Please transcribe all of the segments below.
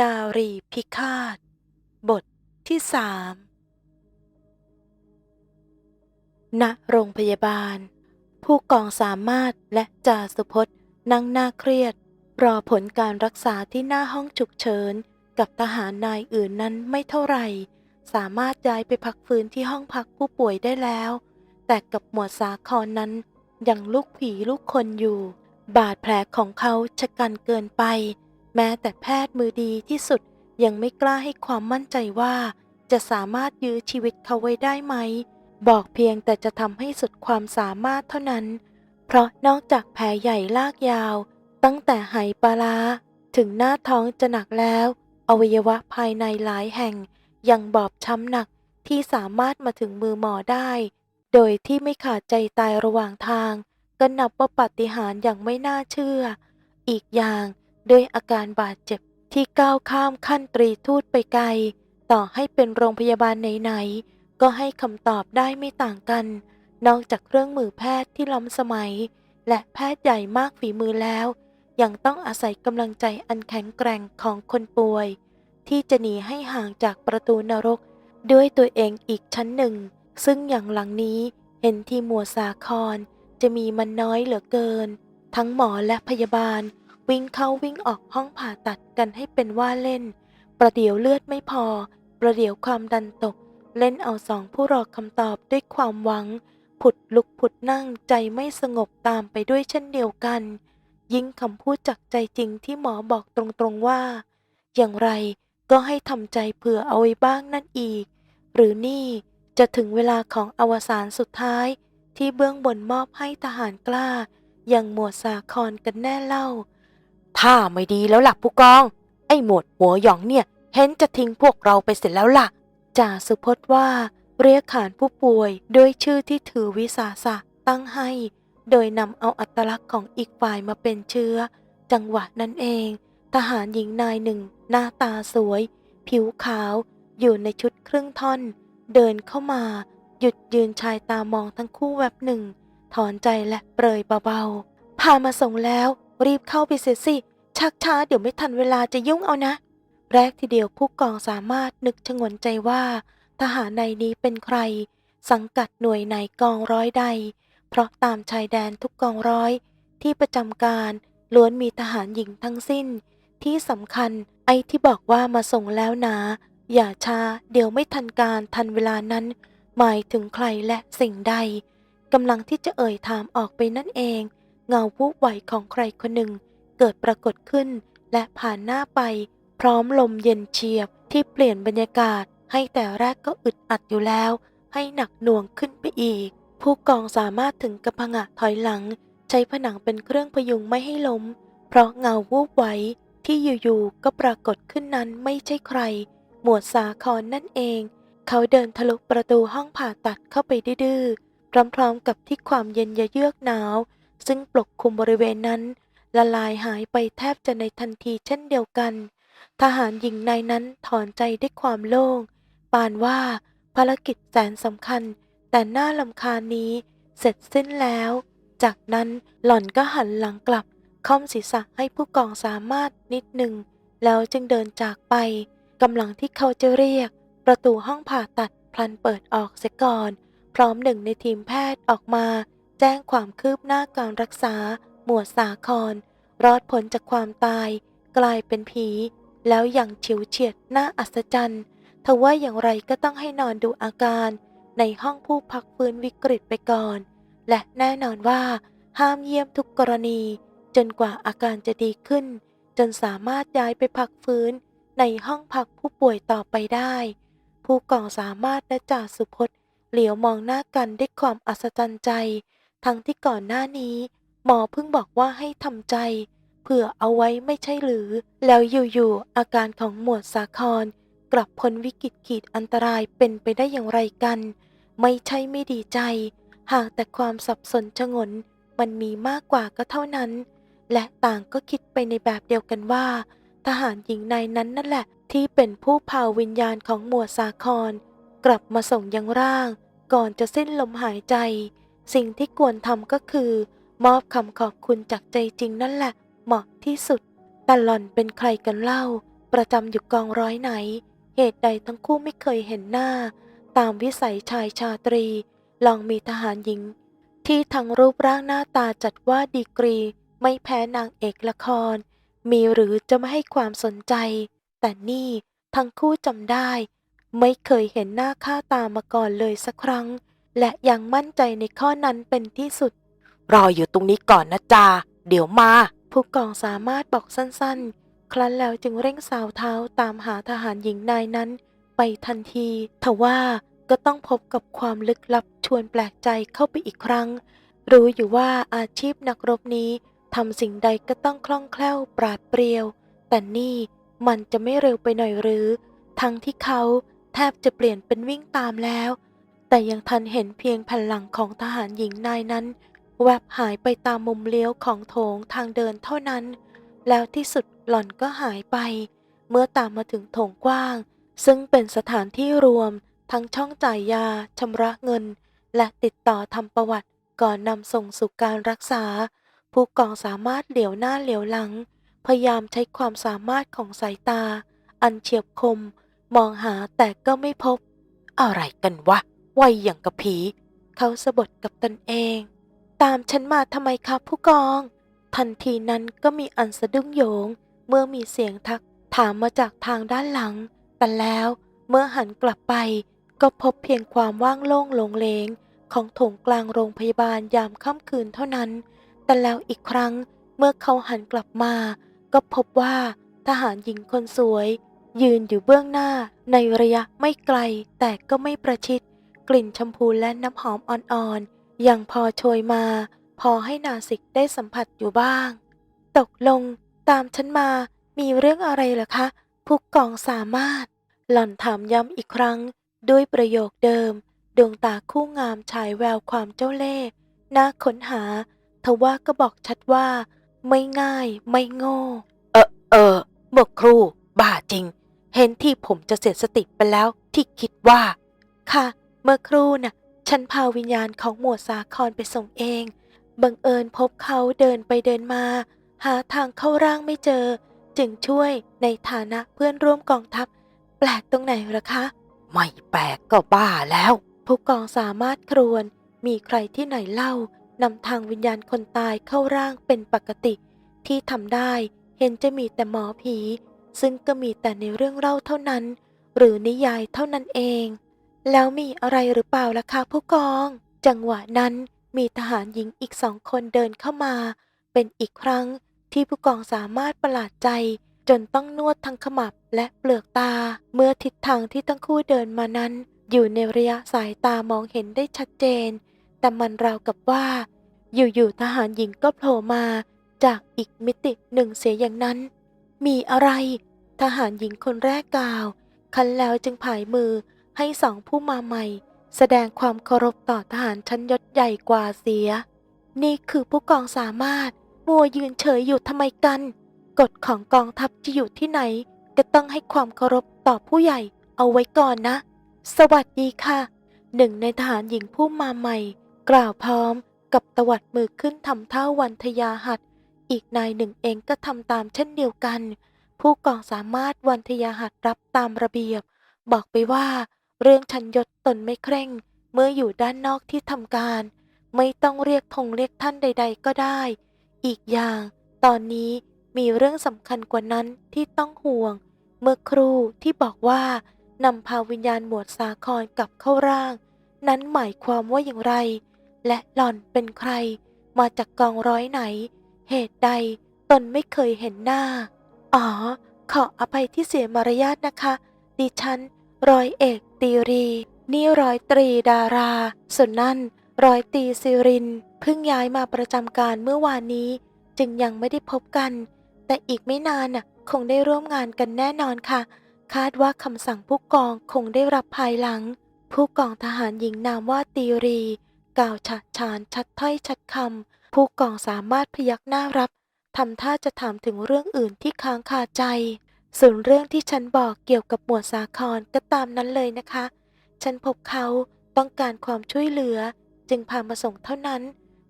นารีพิฆาต บทที่สามณโรงพยาบาล ผู้กองสามารถและจ่าสุพจน์นั่งหน้าเครียด รอผลการรักษาที่หน้าห้องฉุกเฉิน กับทหารนายอื่นนั้นไม่เท่าไหร่ สามารถย้ายไปพักฟื้นที่ห้องพักผู้ป่วยได้แล้ว แต่กับหมวดสาครนั้นยังลูกผีลูกคนอยู่ บาดแผลของเขาชะกันเกินไป แม้แต่แพทย์มือดีที่สุดยังไม่กล้าให้ความมั่นใจว่า จะสามารถยื้อชีวิตเขาไว้ได้ไหม บอกเพียงแต่จะทำให้สุดความสามารถเท่านั้น เพราะนอกจากแผลใหญ่ลากยาว ตั้งแต่ไหปลาร้าถึงหน้าท้องจะหนักแล้ว อวัยวะภายในหลายแห่ง ยังบอบช้ำหนักที่สามารถมาถึงมือหมอได้ โดยที่ไม่ขาดใจตายระหว่างทาง ก็นับว่าปาฏิหาริย์อย่างไม่น่าเชื่อ อีกอย่าง ด้วยอาการบาดเจ็บที่ก้าวข้ามขั้นตรีทูตไปไกล ต่อให้เป็นโรงพยาบาลไหนๆ ก็ให้คำตอบได้ไม่ต่างกัน นอกจากเครื่องมือแพทย์ที่ล้ำสมัย และแพทย์ใหญ่มากฝีมือแล้ว ยังต้องอาศัยกำลังใจอันแข็งแกร่งของคนป่วย ที่จะหนีให้ห่างจากประตูนรก ด้วยตัวเองอีกชั้นหนึ่ง ซึ่งอย่างหลังนี้เห็นที่มัวสาครจะมีมันน้อยเหลือเกิน ทั้งหมอและพยาบาล วิ่งเข้าวิ่งออกห้องผ่าตัดกันให้เป็นว่าเล่น ประเดี๋ยวเลือดไม่พอ ประเดี๋ยวความดันตก เล่นเอาสองผู้รอคำตอบด้วยความหวัง ผุดลุกผุดนั่งใจไม่สงบตามไปด้วยเช่นเดียวกัน ยิ่งคำพูดจากใจจริงที่หมอบอกตรงๆว่า อย่างไรก็ให้ทำใจเผื่อเอาไว้บ้างนั่นอีก หรือนี่จะถึงเวลาของอวสานสุดท้าย ที่เบื้องบนมอบให้ทหารกล้า อย่างหมวดสาครกันแน่เล่า ถ้าไม่ดีแล้วล่ะผู้กอง ไอ้หมวดหัวหยองเนี่ย เห็นจะทิ้งพวกเราไปเสร็จแล้วล่ะจ่าสุพจน์ว่า เรียกขานผู้ป่วยด้วยชื่อที่ถือวิสาสะตั้งให้ โดยนำเอาอัตลักษณ์ของอีกฝ่ายมาเป็นเชื้อ จังหวะนั้นเอง ทหารหญิงนายหนึ่ง หน้าตาสวย ผิวขาว อยู่ในชุดครึ่งท่อน เดินเข้ามา หยุดยืนชายตามองทั้งคู่แวบหนึ่ง ถอนใจและเปรยเบาๆพามาส่งแล้ว รีบเข้าไปเสียสิ ชักช้าเดี๋ยวไม่ทันเวลาจะยุ่งเอานะ แรกทีเดียวผู้กองสามารถนึกชงนใจว่า ทหารในนี้เป็นใคร สังกัดหน่วยไหนกองร้อยใด เพราะตามชายแดนทุกกองร้อย ที่ประจำการล้วนมีทหารหญิงทั้งสิ้น ที่สำคัญไอ้ที่บอกว่ามาส่งแล้วนะอย่าช้าเดี๋ยวไม่ทันการทันเวลานั้น หมายถึงใครและสิ่งใดกำลังที่จะเอ่ยถามออกไปนั่นเอง เงาวูบไหวของใครคนหนึ่ง เกิดปรากฏขึ้น และผ่านหน้าไป พร้อมลมเย็นเฉียบที่เปลี่ยนบรรยากาศ ให้แต่แรกก็อึดอัดอยู่แล้ว ให้หนักหน่วงขึ้นไปอีก ผู้กองสามารถถึงกับผงะถอยหลัง ใช้ผนังเป็นเครื่องพยุงไม่ให้ล้ม เพราะเงาวูบไหวที่อยู่ๆก็ปรากฏขึ้นนั้นไม่ใช่ใคร หมวดสาครนั่นเอง เขาเดินทะลุประตูห้องผ่าตัดเข้าไปดื้อๆพร้อมๆ กับที่ความเย็นยะเยือกหนาว ซึ่งปกคลุมบริเวณนั้น ละลายหายไปแทบจะในทันทีเช่นเดียวกัน ทหารหญิงนายนั้นถอนใจด้วยความโล่ง ปานว่าภารกิจแสนสำคัญ แต่หน้าลำคาญนี้เสร็จสิ้นแล้ว จากนั้นหล่อนก็หันหลังกลับค่อมศีรษะให้ผู้กองสามารถนิดหนึ่ง แล้วจึงเดินจากไปกำลังที่เขาจะเรียก ประตูห้องผ่าตัดพลันเปิดออกเสียก่อน พร้อมหนึ่งในทีมแพทย์ออกมา แจ้งความคืบหน้าการรักษา หมวดสาคร รอดพ้นจากความตาย กลายเป็นผี แล้วอย่างฉิวเฉียดน่าอัศจรรย์ทว่าอย่างไรก็ต้องให้นอนดูอาการ ในห้องผู้พักฟื้นวิกฤตไปก่อน และแน่นอนว่าห้ามเยี่ยมทุกกรณี จนกว่าอาการจะดีขึ้น จนสามารถย้ายไปพักฟื้น ในห้องพักผู้ป่วยต่อไปได้ ผู้กองสามารถและจ่าสุพจน์เหลียวมองหน้ากันด้วยความอัศจรรย์ใจ ทั้งที่ก่อนหน้านี้ หมอเพิ่งบอกว่าให้ทำใจ เผื่อเอาไว้ไม่ใช่หรือ แล้วอยู่ๆอาการของหมวดสาคร กลับพ้นวิกฤตขีดอันตรายเป็นไปได้อย่างไรกัน ไม่ใช่ไม่ดีใจ หากแต่ความสับสนชงน มันมีมากกว่าก็เท่านั้น และต่างก็คิดไปในแบบเดียวกันว่า ทหารหญิงนายนั้นนั่นแหละ ที่เป็นผู้พาวิญญาณของหมวดสาคร กลับมาส่งยังร่าง ก่อนจะสิ้นลมหายใจ สิ่งที่ควรทำก็คือ มอบคำขอบคุณจากใจจริงนั่นแหละ เหมาะที่สุดแต่หล่อนเป็นใครกันเล่า ประจำอยู่กองร้อยไหน เหตุใดทั้งคู่ไม่เคยเห็นหน้า ตามวิสัยชายชาตรี ลองมีทหารหญิง ที่ทั้งรูปร่างหน้าตาจัดว่าดีกรี ไม่แพ้นางเอกละคร มีหรือจะไม่ให้ความสนใจ แต่นี่ทั้งคู่จำได้ ไม่เคยเห็นหน้าค่าตามาก่อนเลยสักครั้ง และยังมั่นใจในข้อนั้นเป็นที่สุด รออยู่ตรงนี้ก่อนนะจาเดี๋ยวมา ผู้กองสามารถบอกสั้นๆ ครั้นแล้วจึงเร่งสาวเท้าตามหาทหารหญิงนายนั้น ไปทันทีทว่าก็ต้องพบกับความลึกลับชวนแปลกใจเข้าไปอีกครั้ง รู้อยู่ว่าอาชีพนักรบนี้ทำสิ่งใดก็ต้องคล่องแคล่วปราดเปรียว แต่นี่มันจะไม่เร็วไปหน่อยหรือ ทั้งที่เขาแทบจะเปลี่ยนเป็นวิ่งตามแล้ว แต่ยังทันเห็นเพียงแผ่นหลังของทหารหญิงนายนั้น แวบหายไปตามมุมเลี้ยวของโถงทางเดินเท่านั้น แล้วที่สุดหล่อนก็หายไป เมื่อตามมาถึงโถงกว้าง ซึ่งเป็นสถานที่รวม ทั้งช่องจ่ายยาชำระเงิน และติดต่อทำประวัติก่อนนำส่งสู่การรักษา ผู้กองสามารถเหลียวหน้าเหลียวหลัง พยายามใช้ความสามารถของสายตา อันเฉียบคม มองหาแต่ก็ไม่พบ อะไรกันวะ ไวอย่างกับผี เขาสะบดกับตนเอง ตามฉันมาทำไมครับผู้กอง ทันทีนั้นก็มีอันสะดุ้งโยง เมื่อมีเสียงทักถามมาจากทางด้านหลัง แต่แล้วเมื่อหันกลับไป ก็พบเพียงความว่างโล่งลงเลงของโถงกลางโรงพยาบาลยามค่ำคืนเท่านั้น แต่แล้วอีกครั้งเมื่อเขาหันกลับมา ก็พบว่าทหารหญิงคนสวย ยืนอยู่เบื้องหน้าในระยะไม่ไกลแต่ก็ไม่ประชิด ลิ่นชมพูและน้ำหอมอ่อนๆยังพอโชยมา พอให้นาสิกได้สัมผัสอยู่บ้าง ตกลงตามฉันมามีเรื่องอะไรเหรอคะผู้กองสามารถ หล่อนถามย้ำอีกครั้ง ด้วยประโยคเดิม ดวงตาคู่งามฉายแววความเจ้าเล่ห์น่าค้นหา ทว่าก็บอกชัดว่า ไม่ง่ายไม่โง่ เออเออเมื่อครูบ้าจริง เห็นที่ผมจะเสียสติไปแล้วที่คิดว่า ค่ะ เมื่อครู่น่ะ ฉันพาวิญญาณของหมวดสาครไปส่งเอง บังเอิญพบเขาเดินไปเดินมา หาทางเข้าร่างไม่เจอ จึงช่วยในฐานะเพื่อนร่วมกองทัพ แปลกตรงไหนหรอคะ ไม่แปลกก็บ้าแล้ว ผู้กองสามารถครวน มีใครที่ไหนเล่านำทางวิญญาณคนตายเข้าร่างเป็นปกติ ที่ทำได้เห็นจะมีแต่หมอผี ซึ่งก็มีแต่ในเรื่องเล่าเท่านั้น หรือนิยายเท่านั้นเอง แล้วมีอะไรหรือเปล่าล่ะคะผู้กอง จังหวะนั้นมีทหารหญิงอีกสองคนเดินเข้ามา เป็นอีกครั้งที่ผู้กองสามารถประหลาดใจ จนต้องนวดทั้งขมับและเปลือกตา เมื่อทิศทางที่ทั้งคู่เดินมานั้น อยู่ในระยะสายตามองเห็นได้ชัดเจน แต่มันราวกับว่า อยู่ๆทหารหญิงก็โผล่มา จากอีกมิติหนึ่งเสียอย่างนั้น มีอะไร ทหารหญิงคนแรกกล่าว คันแล้วจึงผายมือ ให้สองผู้มาใหม่ แสดงความเคารพต่อทหารชั้นยศใหญ่กว่าเสีย นี่คือผู้กองสามารถ มัวยืนเฉยอยู่ทำไมกัน กฎของกองทัพจะอยู่ที่ไหน ก็ต้องให้ความเคารพต่อผู้ใหญ่เอาไว้ก่อนนะ สวัสดีค่ะ หนึ่งในทหารหญิงผู้มาใหม่ กล่าวพร้อมกับตวัดมือขึ้นทำเท่าวันทยาหัดอีกนายหนึ่งเองก็ทำตามเช่นเดียวกัน ผู้กองสามารถวันทยาหัดรับตามระเบียบ บอกไปว่า เรื่องชันยศตนไม่เคร่ง เมื่ออยู่ด้านนอกที่ทำการ ไม่ต้องเรียกทงเรียกท่านใด ๆ ก็ได้ อีกอย่าง ตอนนี้มีเรื่องสำคัญกว่านั้นที่ต้องห่วง เมื่อครูที่บอกว่านำพาวิญญาณหมวดสาครกลับเข้าร่าง นั้นหมายความว่าอย่างไร และหล่อนเป็นใคร มาจากกองร้อยไหน เหตุใดตนไม่เคยเห็นหน้า อ๋อ ขออภัยที่เสียมารยาทนะคะ ดิฉัน ร้อยเอก ตีรี นี่ร้อยตรีดารา ส่วนนั่นร้อยตีซิริน เพิ่งย้ายมาประจำการเมื่อวานนี้ จึงยังไม่ได้พบกัน แต่อีกไม่นานน่ะคงได้ร่วมงานกันแน่นอนค่ะ คาดว่าคำสั่งผู้กองคงได้รับภายหลัง ผู้กองทหารหญิงนามว่าตีรี กล่าวฉะฉานชัดถ้อยชัดคำผู้กองสามารถพยักหน้ารับทำท่าจะถามถึงเรื่องอื่นที่ค้างคาใจ ส่วนเรื่องที่ฉันบอกเกี่ยวกับหมวดสาครก็ตามนั้นเลยนะคะ ฉันพบเขาต้องการความช่วยเหลือ จึงพามาส่งเท่านั้น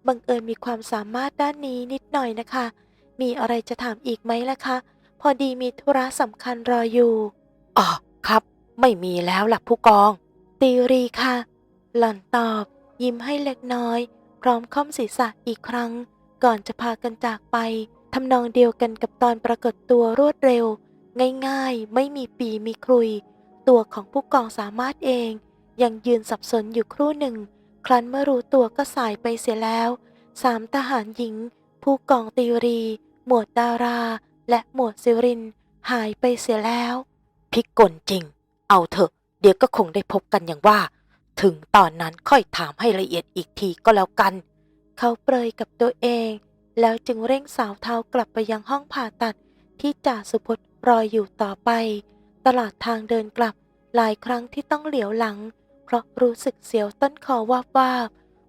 บังเอิญมีความสามารถด้านนี้นิดหน่อยนะคะ มีอะไรจะถามอีกไหมล่ะคะพพอดีมีธุระสำคัญรออยู่อ๋อครับ ไม่มีแล้วล่ะผู้กอง ตีรีค่ะ หล่อนตอบ ยิ้มให้เล็กน้อย พร้อมค่อมศีรษะอีกครั้ง ก่อนจะพากันจากไปทำนองเดียวกันกับตอนปรากฏตัวรวดเร็ว ง่ายๆ ไม่มีปีมีครุย ตัวของผู้กองสามารถเอง ยังยืนสับสนอยู่ครู่หนึ่ง ครั้นเมื่อรู้ตัวก็สายไปเสียแล้ว สามทหารหญิง ผู้กองตีรี หมวดดารา และหมวดซิริน หายไปเสียแล้ว พิกลจริง เอาเถอะ เดี๋ยวก็คงได้พบกันอย่างว่า ถึงตอนนั้นค่อยถามให้ละเอียดอีกทีก็แล้วกัน เขาเปรยกับตัวเอง แล้วจึงเร่งสาวเท้ากลับไปยังห้องผ่าตัดที่จ่าสุพจน์ รออยู่ต่อไป ตลอดทางเดินกลับ หลายครั้งที่ต้องเหลียวหลัง เพราะรู้สึกเสียวต้นคอวาบวาบ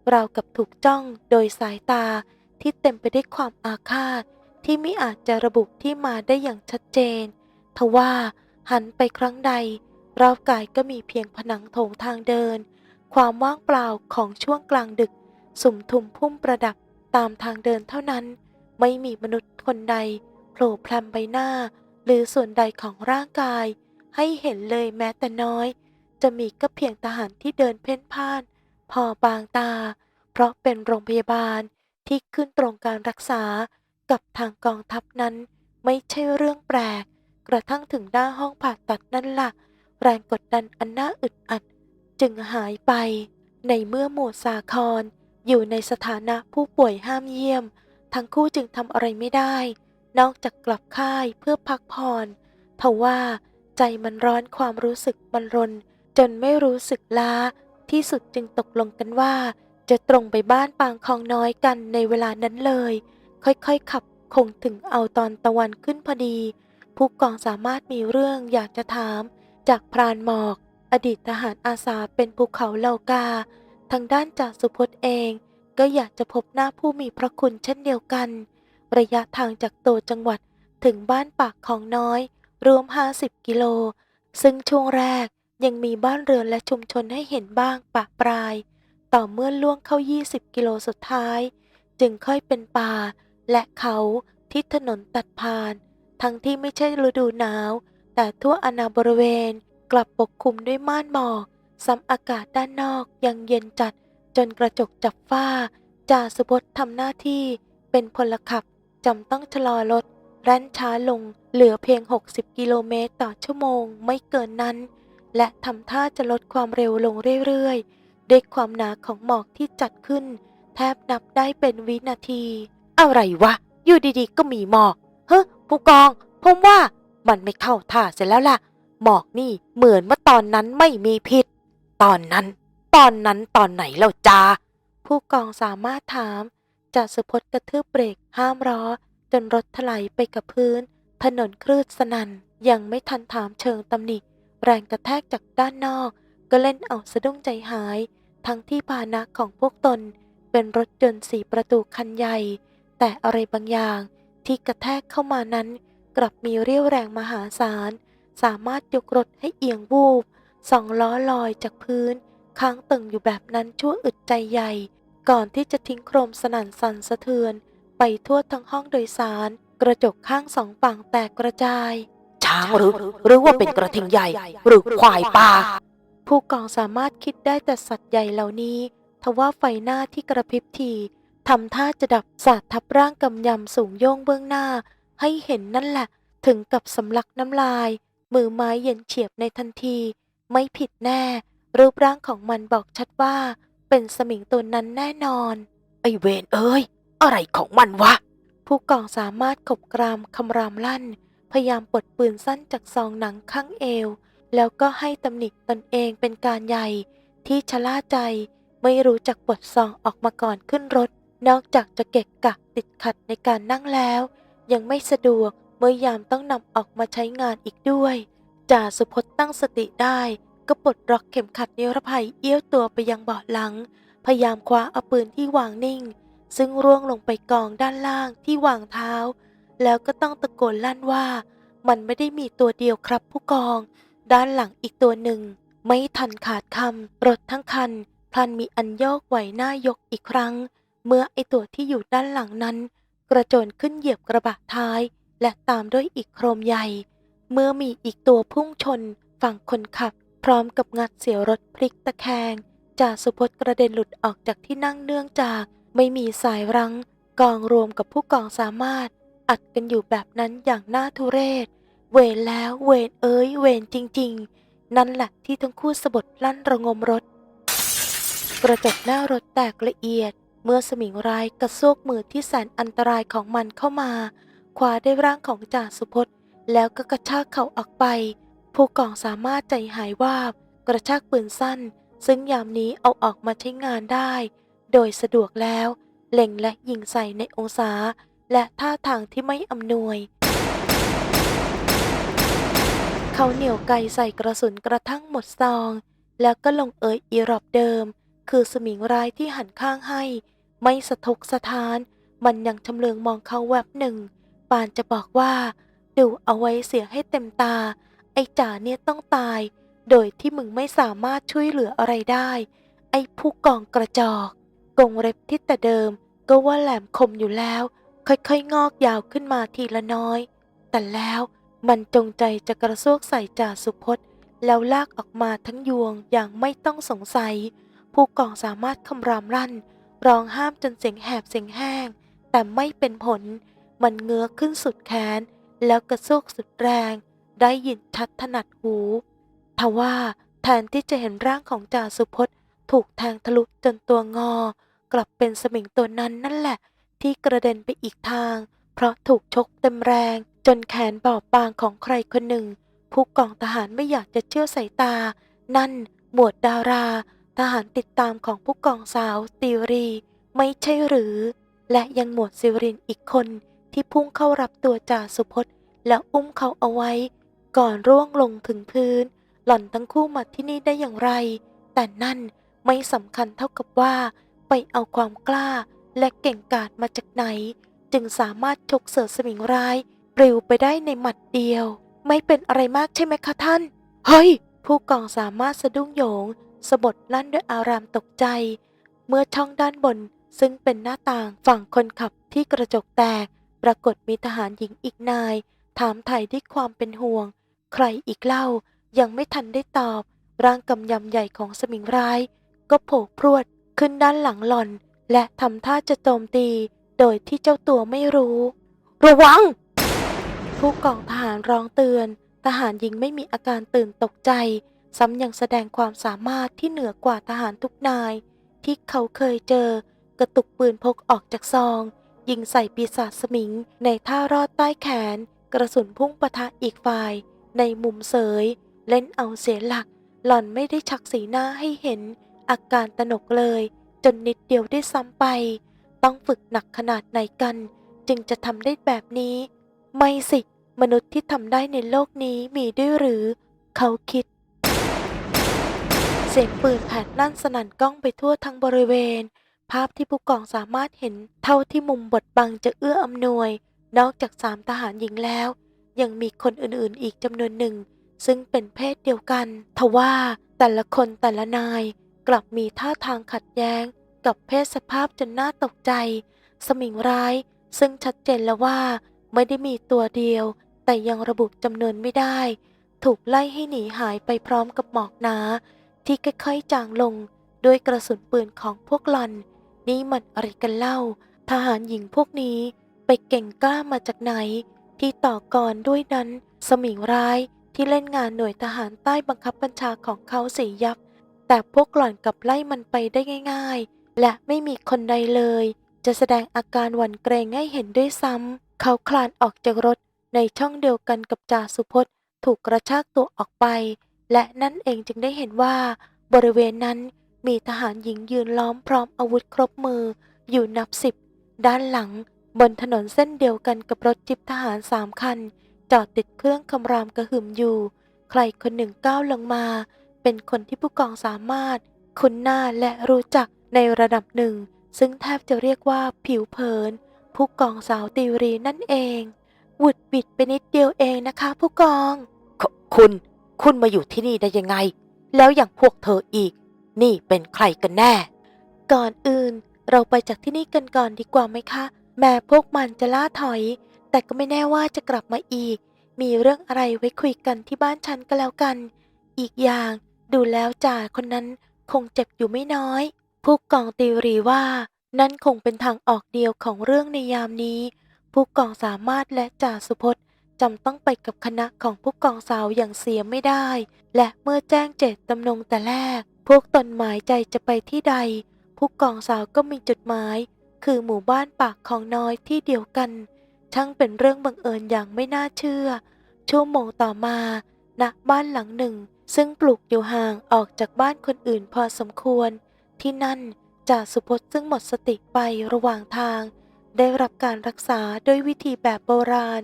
เรากับถูกจ้องโดยสายตาที่เต็มไปด้วยความอาฆาต ที่ไม่อาจจะระบุที่มาได้อย่างชัดเจน ทว่าหันไปครั้งใด รอบกายก็มีเพียงผนังโถงทางเดิน ความว่างเปล่าของช่วงกลางดึก สุ่มทุมพุ่มประดับตามทางเดินเท่านั้น ไม่มีมนุษย์คนใดโผล่พลัมใบหน้า หรือส่วนใดของร่างกาย ให้เห็นเลยแม้แต่น้อย จะมีก็เพียงทหารที่เดินเพ่นพ่าน พอบางตา เพราะเป็นโรงพยาบาลที่ขึ้นตรงการรักษากับทางกองทัพนั้น ไม่ใช่เรื่องแปลก กระทั่งถึงหน้าห้องผ่าตัดนั่นละ่ะ แรงกดดันอันน่าอึดอัด จึงหายไป ในเมื่อหมวดสาคร อยู่ในสถานะผู้ป่วยห้ามเยี่ยม ทั้งคู่จึงทำอะไรไม่ได้ นอกจากกลับค่ายเพื่อพักผ่อนทว่าใจมันร้อนความรู้สึกมันรน จนไม่รู้สึกล้า ที่สุดจึงตกลงกันว่า จะตรงไปบ้านปางคองน้อยกันในเวลานั้นเลย ค่อยๆขับคงถึงเอาตอนตะวันขึ้นพอดี ผู้กองสามารถมีเรื่องอยากจะถาม จากพรานหมอก อดีตทหารอาสาเป็นภูเขาเหล่ากา ทางด้านจ่าสุพจน์เอง ก็อยากจะพบหน้าผู้มีพระคุณเช่นเดียวกัน ระยะทางจากตัวจังหวัดถึงบ้านปากของน้อย รวม 50 กิโล ซึ่งช่วงแรกยังมีบ้านเรือนและชุมชนให้เห็นบ้างปะปราย ต่อเมื่อล่วงเข้า 20 กิโลสุดท้าย จึงค่อยเป็นป่า และเขาที่ถนนตัดผ่าน ทั้งที่ไม่ใช่ฤดูหนาว แต่ทั่วอาณาบริเวณกลับปกคลุมด้วยม่านหมอกซ้ำอากาศด้านนอกยังเย็นจัดจนกระจกจับฝ้าจ่าสุพจน์ทำหน้าที่เป็นพลขับ จำต้องชะลอรถแล่นช้าลงเหลือเพียง 60 กิโลเมตรต่อชั่วโมงไม่เกินนั้น และทำท่าจะลดความเร็วลงเรื่อยๆ ด้วยความหนาของหมอกที่จัดขึ้น แทบนับได้เป็นวินาที อะไรวะ อยู่ดีๆ ก็มีหมอก เฮ้ผู้กอง ผมว่ามันไม่เข้าท่าเสร็จแล้วล่ะ หมอกนี่เหมือนเมื่อตอนนั้นไม่มีพิษ ตอนนั้น ตอนนั้นตอนไหนแล้วจ้าผู้กองสามารถถาม จ่าสุพจน์กระทืบเบรกห้ามล้อ จนรถถลายไปกับพื้น ถนนคลืดสนัน่นยังไม่ทันถามเชิงตำหนิ แรงกระแทกจากด้านนอก ก็เล่นเอาสะดุ้งใจหาย ทั้งที่พานะของพวกตน เป็นรถยนต์สีประตูคันใหญ่ แต่อะไรบางอย่างที่กระแทกเข้ามานั้น กลับมีเรี่ยวแรงมหาศาล สามารถยกรถให้เอียงวูบสองล้อลอยจากพื้น ค้างตึงอยู่แบบนั้นชั่วอึดใจใหญ่ ก่อนที่จะทิ้งโครมสนั่นสั่นสะเทือน ไปทั่วทั้งห้องโดยสาร กระจกข้างสองฝั่งแตกกระจาย ช้างหรือ หรือว่าเป็นกระทิงใหญ่ หรือควายป่าผู้กองสามารถคิดได้แต่สัตว์ใหญ่เหล่านี้ทว่าไฟหน้าที่กระพริบทีทำท่าจะดับสาดทับร่างกำยำสูงโย่งเบื้องหน้า ให้เห็นนั่นแหละ ถึงกับสำลักน้ำลาย มือไม้เย็นเฉียบในทันที ไม่ผิดแน่ รูปร่างของมันบอกชัดว่า เป็นสมิงตัวนั้นแน่นอน ไอเวนเอ้ย อะไรของมันวะ ผู้กองสามารถขบกรามคำรามลั่น พยายามปลดปืนสั้นจากซองหนังข้างเอว แล้วก็ให้ตำหนิตนเองเป็นการใหญ่ที่ชะล่าใจ ไม่รู้จักปลดซองออกมาก่อนขึ้นรถ นอกจากจะเกะกะติดขัดในการนั่งแล้ว ยังไม่สะดวกเมื่อยามต้องนำออกมาใช้งานอีกด้วยจ่าสุพจน์ตั้งสติได้ ก็ปลดล็อกเข็มขัดนิรภัยเอี้ยวตัวไปยังเบาะหลัง พยายามคว้าเอาปืนที่วางนิ่ง ซึ่งร่วงลงไปกองด้านล่างที่วางเท้า แล้วก็ต้องตะโกนลั่นว่า มันไม่ได้มีตัวเดียวครับผู้กอง ด้านหลังอีกตัวหนึ่ง ไม่ทันขาดคำรถทั้งคัน พลันมีอันโยกไหวหน้ายกอีกครั้ง เมื่อไอตัวที่อยู่ด้านหลังนั้น กระโจนขึ้นเหยียบกระบะท้าย และตามด้วยอีกโครมใหญ่ เมื่อมีอีกตัวพุ่งชนฝั่งคนขับ พร้อมกับงัดเสียวรถพลิกตะแคงจ่าสุพจน์กระเด็นหลุดออกจากที่นั่งเนื่องจาก ไม่มีสายรั้ง กองรวมกับผู้กองสามารถ อัดกันอยู่แบบนั้นอย่างน่าทุเรศ เวรแล้วเวรเอ้ยเวรจริง ๆ นั่นแหละที่ทั้งคู่สะบดลั่นระงมรถ กระจกหน้ารถแตกละเอียด เมื่อสมิงร้ายกระซวกมือที่แสนอันตรายของมันเข้ามาคว้าได้ร่างของจ่าสุพจน์ แล้วก็กระชากเขาออกไป ผู้กองสามารถใจหายวาบ กระชากปืนสั้น ซึ่งยามนี้เอาออกมาใช้งานได้ โดยสะดวกแล้ว เล็งและยิงใส่ในองศา และท่าทางที่ไม่อำนวย เขาเหนี่ยวไกใส่กระสุนกระทั่งหมดซอง แล้วก็ลงเอยอีรอบเดิม คือสมิงร้ายที่หันข้างให้ ไม่สะทกสะท้าน มันยังชำเลืองมองเขาแวบหนึ่ง ปานจะบอกว่า ดูเอาไว้เสียให้เต็มตา ไอ้จ่าเนี่ยต้องตาย โดยที่มึงไม่สามารถช่วยเหลืออะไรได้ ไอ้ผู้กองกระจอก กงเล็บที่แต่เดิม ก็ว่าแหลมคมอยู่แล้ว ค่อยๆ งอกยาวขึ้นมาทีละน้อย แต่แล้วมันจงใจจะกระซวกใส่จ่าสุพจน์ แล้วลากออกมาทั้งยวงอย่างไม่ต้องสงสัย ผู้กองสามารถคำรามรั่น ร้องห้ามจนเสียงแหบเสียงแห้ง แต่ไม่เป็นผล มันเงื้อขึ้นสุดแขน แล้วกระซวกสุดแรง ได้ยินชัดถนัดหูทว่าแทนที่จะเห็นร่างของจ่าสุพจน์ถูกแทงทะลุจนตัวงอ กลับเป็นสมิงตัวนั้นนั่นแหละ ที่กระเด็นไปอีกทาง เพราะถูกชกเต็มแรง จนแขนบอบบางของใครคนหนึ่ง ผู้กองทหารไม่อยากจะเชื่อสายตา นั่นหมวดดารา ทหารติดตามของผู้กองสาวติวรี ไม่ใช่หรือ และยังหมวดซิวรินอีกคนที่พุ่งเข้ารับตัวจ่าสุพจน์ แล้วอุ้มเขาเอาไว้ ก่อนร่วงลงถึงพื้น หล่อนทั้งคู่มาที่นี่ได้อย่างไร แต่นั่นไม่สำคัญเท่ากับว่า ไปเอาความกล้าและเก่งกาจมาจากไหน จึงสามารถชกเสือสมิงร้ายปลิวไปได้ในหมัดเดียว ไม่เป็นอะไรมากใช่ไหมคะท่าน เฮ้ย ผู้กองสามารถสะดุ้งโยงสะบดลั่นด้วยอารามตกใจ เมื่อช่องด้านบนซึ่งเป็นหน้าต่างฝั่งคนขับที่กระจกแตก ปรากฏมีทหารหญิงอีกนาย ถามไถ่ด้วยความเป็นห่วง ใครอีกเล่ายังไม่ทันได้ตอบ ร่างกำยำใหญ่ของสมิงร้าย ก็โผล่พรวดขึ้นด้านหลังหล่อน และทำท่าจะโจมตี โดยที่เจ้าตัวไม่รู้ ระวัง ผู้กองทหารร้องเตือน ทหารหญิงไม่มีอาการตื่นตกใจ ซ้ำยังแสดงความสามารถที่เหนือกว่าทหารทุกนาย ที่เขาเคยเจอ กระตุกปืนพกออกจากซอง ยิงใส่ปีศาจสมิง ในท่ารอดใต้แขน กระสุนพุ่งปะทะอีกฝ่าย ในมุมเสย เล่นเอาเสียหลัก หล่อนไม่ได้ชักสีหน้าให้เห็น อาการตนกเลย จนนิดเดียวได้ซ้ำไป ต้องฝึกหนักขนาดไหนกัน จึงจะทำได้แบบนี้ ไม่สิ มนุษย์ที่ทำได้ในโลกนี้มีด้วยหรือ เขาคิด เสียงปืนแผดลั่นสนั่นก้องไปทั่วทั้งบริเวณ ภาพที่ผู้กองสามารถเห็นเท่าที่มุมบทบังจะเอื้ออำนวย นอกจากสามทหารหญิงแล้ว ยังมีคนอื่นๆอีกจำนวนหนึ่ง ซึ่งเป็นเพศเดียวกัน ทว่าแต่ละคนแต่ละนายกลับมีท่าทางขัดแย้ง กับเพศสภาพจนน่าตกใจ สมิงร้าย ซึ่งชัดเจนแล้วว่า ไม่ได้มีตัวเดียว แต่ยังระบุจำนวนไม่ได้ ถูกไล่ให้หนีหายไปพร้อมกับหมอกหนา ที่ค่อยๆจางลงด้วยกระสุนปืนของพวกหลอน นี่มันอะไรกันเล่า ทหารหญิงพวกนี้ไปเก่งกล้ามาจากไหน ที่ต่อกรด้วยนั้น สมิงร้ายที่เล่นงานหน่วยทหารใต้บังคับบัญชาของเขาเสียยับ แต่พวกหล่อนกลับไล่มันไปได้ง่าย ๆ และไม่มีคนใดเลย จะแสดงอาการหวั่นเกรงให้เห็นด้วยซ้ำเขาคลานออกจากรถในช่องเดียวกันกับจ่าสุพจน์ถูกกระชากตัวออกไป และนั่นเองจึงได้เห็นว่าบริเวณนั้นมีทหารหญิงยืนล้อมพร้อมอาวุธครบมืออยู่นับสิบด้านหลัง บนถนนเส้นเดียวกันกับรถจิบทหารสามคัน จอดติดเครื่องคำรามกระหึ่มอยู่ ใครคนหนึ่งก้าวลงมา เป็นคนที่ผู้กองสามารถ คุ้นหน้าและรู้จักในระดับหนึ่ง ซึ่งแทบจะเรียกว่าผิวเผิน ผู้กองสาวติวรีนั่นเองหวุดบิดไปนิดเดียวเองนะคะ ผู้กองคุคุณ คุณมาอยู่ที่นี่ได้ยังไง แล้วอย่างพวกเธออีก นี่เป็นใครกันแน่ ก่อนอื่นเราไปจากที่นี่กันก่อนดีกว่าไหมคะ แม้พวกมันจะล่าถอย แต่ก็ไม่แน่ว่าจะกลับมาอีก มีเรื่องอะไรไว้คุยกันที่บ้านฉันก็แล้วกัน อีกอย่างดูแล้วจ่าคนนั้นคงเจ็บอยู่ไม่น้อย ผู้กองตีรีว่า นั่นคงเป็นทางออกเดียวของเรื่องในยามนี้ ผู้กองสามารถและจ่าสุพจน์จำต้องไปกับคณะของผู้กองสาวอย่างเสียไม่ได้ และเมื่อแจ้งเจตจำนงแต่แรก พวกตนหมายใจจะไปที่ใด ผู้กองสาวก็มีจุดหมาย คือหมู่บ้านปากของน้อยที่เดียวกัน ช่างเป็นเรื่องบังเอิญอย่างไม่น่าเชื่อ ชั่วโมงต่อมาณบ้านหลังหนึ่ง ซึ่งปลูกอยู่ห่างออกจากบ้านคนอื่นพอสมควร ที่นั่นจ่าสุพจน์ซึ่งหมดสติไประหว่างทาง ได้รับการรักษาด้วยวิธีแบบโบราณ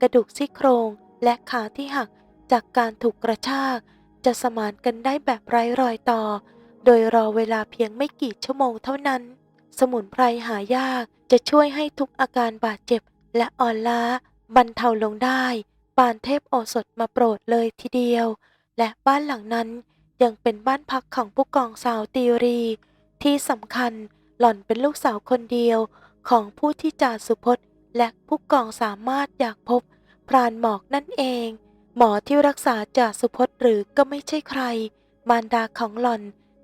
กระดูกซี่โครงและขาที่หักจากการถูกกระชาก จะสมานกันได้แบบไร้รอยต่อ โดยรอเวลาเพียงไม่กี่ชั่วโมงเท่านั้น สมุนไพรหายากจะช่วยให้ทุกอาการบาดเจ็บ และอ่อนล้าบรรเทาลงได้ ปานเทพโอสถมาโปรดเลยทีเดียว และบ้านหลังนั้นยังเป็นบ้านพักของผู้กองสาวตีรี ที่สำคัญหล่อนเป็นลูกสาวคนเดียวของผู้ที่จ่าสุพจน์และผู้กองสามารถอยากพบ พรานหมอกนั่นเอง หมอที่รักษาจ่าสุพจน์หรือก็ไม่ใช่ใคร มารดาของหล่อน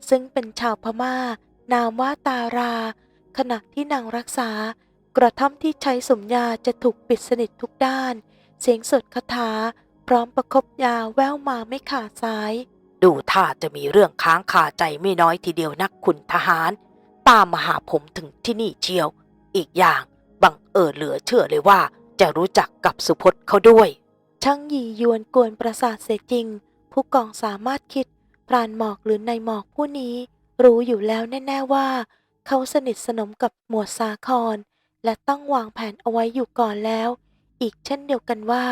ซึ่งเป็นชาวพมา่า นามว่าตารา ขณะที่นางรักษา กระท่อมที่ใช้สมยาจะถูกปิดสนิททุกด้าน เสียงสดคาถา พร้อมประคบยาแววมาไม่ขาดสาย ดูท่าจะมีเรื่องค้างคาใจไม่น้อยทีเดียวนักคุณทหาร ตามมาหาผมถึงที่นี่เชียว อีกอย่างบังเอิญเหลือเชื่อเลยว่า จะรู้จักกับสุพจน์เขาด้วย ช่างหยียวนกวนประสาทเสียจริง ผู้กองสามารถคิดพรานหมอกหรือนายหมอกผู้นี้ รู้อยู่แล้วแน่ๆว่า เขาสนิทสนมกับหมวดสาคร และต้องวางแผนเอาไว้อยู่ก่อนแล้ว อีกเช่นเดียวกันว่า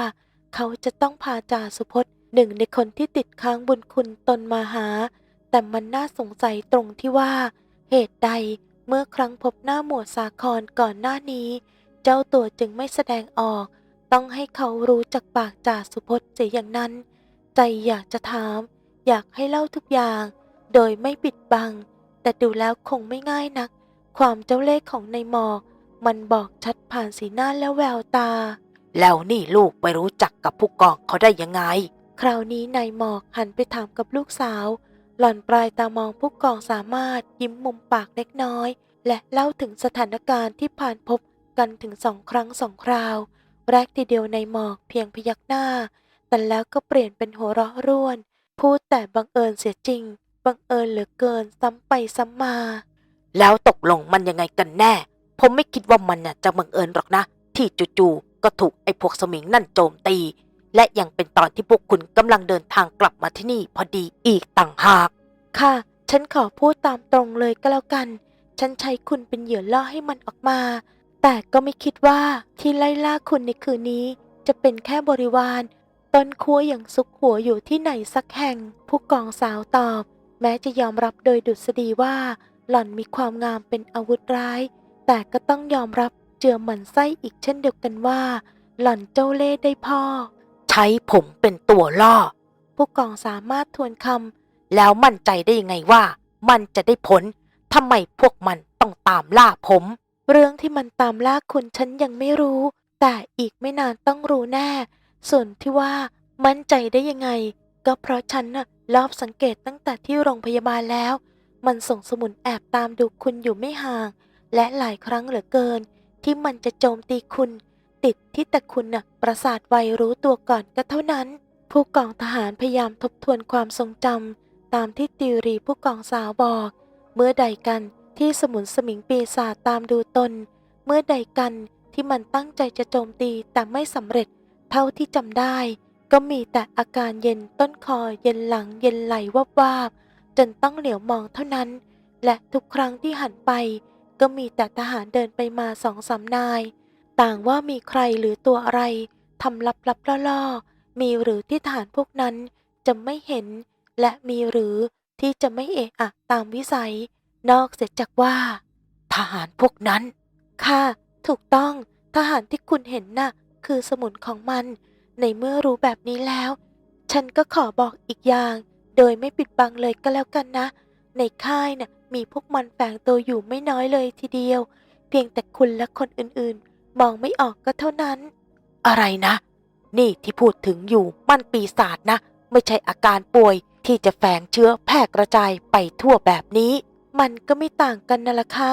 เขาจะต้องพาจ่าสุพจน์หนึ่งในคนที่ติดค้างบุญคุณตนมาหา แต่มันน่าสงสัยตรงที่ว่า เหตุใดเมื่อครั้งพบหน้าหมวดสาครก่อนหน้านี้ เจ้าตัวจึงไม่แสดงออก ต้องให้เขารู้จากปากจ่าสุพจน์เสียอย่างนั้น ใจอยากจะถาม อยากให้เล่าทุกอย่าง โดยไม่ปิดบัง แต่ดูแล้วคงไม่ง่ายนัก ความเจ้าเล่ห์ของในายหมอก มันบอกชัดผ่านสีหน้าและแววตา แล้วนี่ลูกไปรู้จักกับผู้กองเขาได้ยังไง คราวนี้นายหมอกหันไปถามกับลูกสาว หล่อนปลายตามองผู้กองสามารถยิ้มมุมปากเล็กน้อย และเล่าถึงสถานการณ์ที่ผ่านพบกันถึงสองครั้งสองคราว แรกทีเดียวนายหมอกเพียงพยักหน้า แต่แล้วก็เปลี่ยนเป็นหัวเราะร่วน พูดแต่บังเอิญเสียจริง บังเอิญเหลือเกินซ้ำไปซ้ำมา แล้วตกลงมันยังไงกันแน่ ผมไม่คิดว่ามันน่ะจะบังเอิญหรอกนะ ที่จู่ๆก็ถูกไอ้พวกสมิงนั่นโจมตี และยังเป็นตอนที่พวกคุณกำลังเดินทางกลับมาที่นี่พอดีอีกต่างหาก ค่ะ ฉันขอพูดตามตรงเลยก็แล้วกัน ฉันใช้คุณเป็นเหยื่อล่อให้มันออกมา แต่ก็ไม่คิดว่าที่ไล่ล่าคุณในคืนนี้ จะเป็นแค่บริวารต้นคั้วอย่างซุกหัวอยู่ที่ไหนสักแห่ง ผู้กองสาวตอบ แม้จะยอมรับโดยดุษฎีว่า หล่อนมีความงามเป็นอาวุธร้าย แต่ก็ต้องยอมรับเจือหมันไส้อีกเช่นเดียวกันว่า หล่อนเจ้าเล่ห์ได้พ่อ ใช้ผมเป็นตัวล่อ ผู้กองสามารถทวนคำแล้วมั่นใจได้ยังไงว่า มันจะได้ผลทำไมพวกมันต้องตามล่าผม เรื่องที่มันตามล่าคุณฉันยังไม่รู้ แต่อีกไม่นานต้องรู้แน่ ส่วนที่ว่ามั่นใจได้ยังไง ก็เพราะฉันน่ะ รอบสังเกตตั้งแต่ที่โรงพยาบาลแล้ว มันส่งสมุนแอบตามดูคุณอยู่ไม่ห่าง และหลายครั้งเหลือเกิน ที่มันจะโจมตีคุณ ติดที่แต่คุณน่ะประสาทไวรู้ตัวก่อนก็เท่านั้น ผู้กองทหารพยายามทบทวนความทรงจำตามที่ติวรีผู้กองสาวบอก เมื่อใดกันที่สมุนสมิงปีศาจตามดูตน เมื่อใดกันที่มันตั้งใจจะโจมตีแต่ไม่สำเร็จ เท่าที่จำได้ ก็มีแต่อาการเย็นต้นคอเย็นหลังเย็นไหลวาบวาบจนต้องเหลียวมองเท่านั้น และทุกครั้งที่หันไป ก็มีแต่ทหารเดินไปมาสองสามนาย ต่างว่ามีใครหรือตัวอะไรทำลับลับล่อๆมีหรือที่ทหารพวกนั้นจะไม่เห็น และมีหรือที่จะไม่เอะอะตามวิสัย นอกเสียจากว่า ทหารพวกนั้น ค่ะ ถูกต้องทหารที่คุณเห็นน่ะ คือสมุนของมัน ในเมื่อรู้แบบนี้แล้ว ฉันก็ขอบอกอีกอย่าง โดยไม่ปิดบังเลยก็แล้วกันนะ ในค่ายน่ะมีพวกมันแฝงตัวอยู่ไม่น้อยเลยทีเดียว เพียงแต่คุณและคนอื่นๆ มองไม่ออกก็เท่านั้น อะไรนะ นี่ที่พูดถึงอยู่มันปีศาจนะ ไม่ใช่อาการป่วยที่จะแฝงเชื้อแพร่กระจายไปทั่วแบบนี้ มันก็ไม่ต่างกันนั่นละค่ะ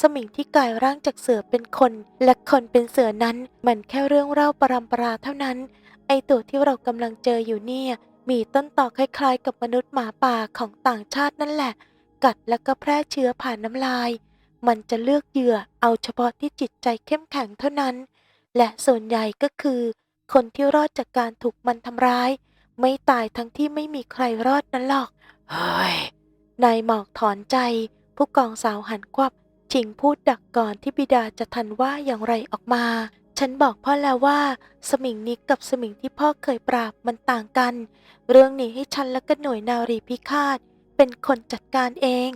สมิงที่กลายร่างจากเสือเป็นคน และคนเป็นเสือนั้น มันแค่เรื่องเล่าปรำปราเท่านั้น ไอตัวที่เรากำลังเจออยู่เนี่ย มีต้นต่อคล้ายๆ กับมนุษย์หมาป่าของต่างชาตินั่นแหละ กัดแล้วก็แพร่เชื้อผ่านน้ำลาย มันจะเลือกเหยื่อเอาเฉพาะที่จิตใจเข้มแข็งเท่านั้น และส่วนใหญ่ก็คือ คนที่รอดจากการถูกมันทำร้าย ไม่ตายทั้งที่ไม่มีใครรอดนั้นหรอก เฮ้ย นายหมอกถอนใจ ผู้กองสาวหันควับชิงพูดดักก่อนที่บิดาจะทันว่าอย่างไรออกมา ฉันบอกพ่อแล้วว่า สมิงนี้กับสมิงที่พ่อเคยปราบมันต่างกัน เรื่องนี้ให้ฉันและก็หน่วยนารีพิฆาต เป็นคนจัดการเอง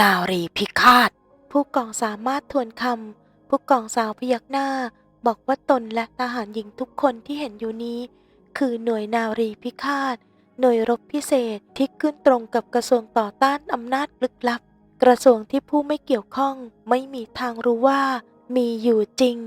นารีพิฆาต ผู้กองสามารถทวนคำผู้กองสาวพยักหน้า บอกว่าตนและทหารหญิงทุกคนที่เห็นอยู่นี้ คือหน่วยนารีพิฆาต หน่วยรบพิเศษที่ขึ้นตรงกับกระทรวงต่อต้านอำนาจลึกลับ กระทรวงที่ผู้ไม่เกี่ยวข้อง ไม่มีทางรู้ว่า มีอยู่จริง